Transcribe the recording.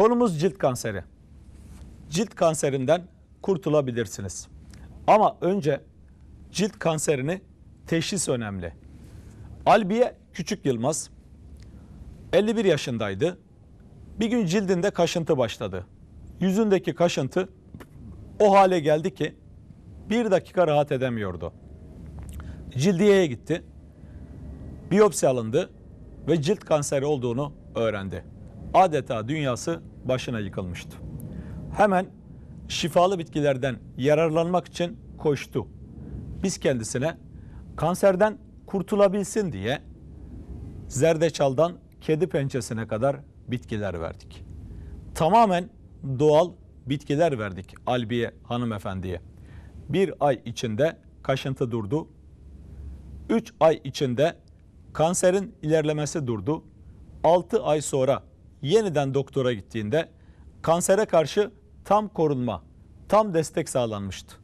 Konumuz cilt kanseri. Cilt kanserinden kurtulabilirsiniz. Ama önce cilt kanserini teşhis önemli. Albiye Küçük Yılmaz 51 yaşındaydı. Bir gün cildinde kaşıntı başladı. Yüzündeki kaşıntı o hale geldi ki bir dakika rahat edemiyordu. Cildiyeye gitti. Biyopsi alındı ve cilt kanseri olduğunu öğrendi. Adeta dünyası başına yıkılmıştı. Hemen şifalı bitkilerden yararlanmak için koştu. Biz kendisine kanserden kurtulabilsin diye zerdeçaldan kedi pençesine kadar bitkiler verdik. Tamamen doğal bitkiler verdik Albiye hanımefendiye. Bir ay içinde kaşıntı durdu. Üç ay içinde kanserin ilerlemesi durdu. 6 ay sonra yeniden doktora gittiğinde kansere karşı tam korunma, tam destek sağlanmıştı.